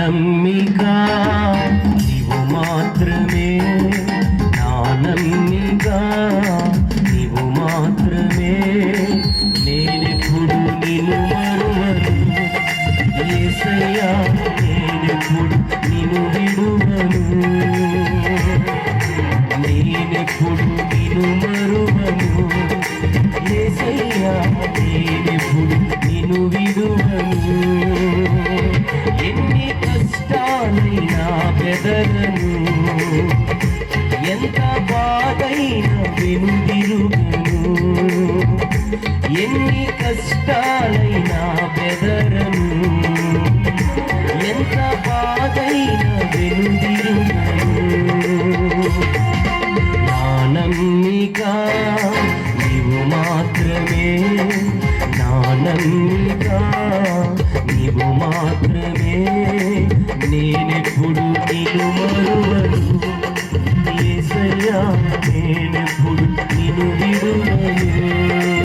నమ్మిక నీవు మాత్రమే నా నమ్మిక నీవు మాత్రమే నేనెప్పుడు నిన్ను మరువను. ఏసయ్యా నేనెప్పుడు నిన్ను విడువను. నేనెప్పుడు నిన్ను మరువను. ఏసయ్యా నేనెప్పుడు నిన్ను విడువను. కష్టాలైనా ఎంత బాధైనా వెనుదిరుగను ఎన్ని కష్టాలైనా బెదరను? ఎంత బాధైనా వెనుదిరుగను నా నీవు మాత్రమే నా నీవు మాత్రమే నేనెప్పుడు నిన్ను మరువను ఏసయ్యా నేనెప్పుడు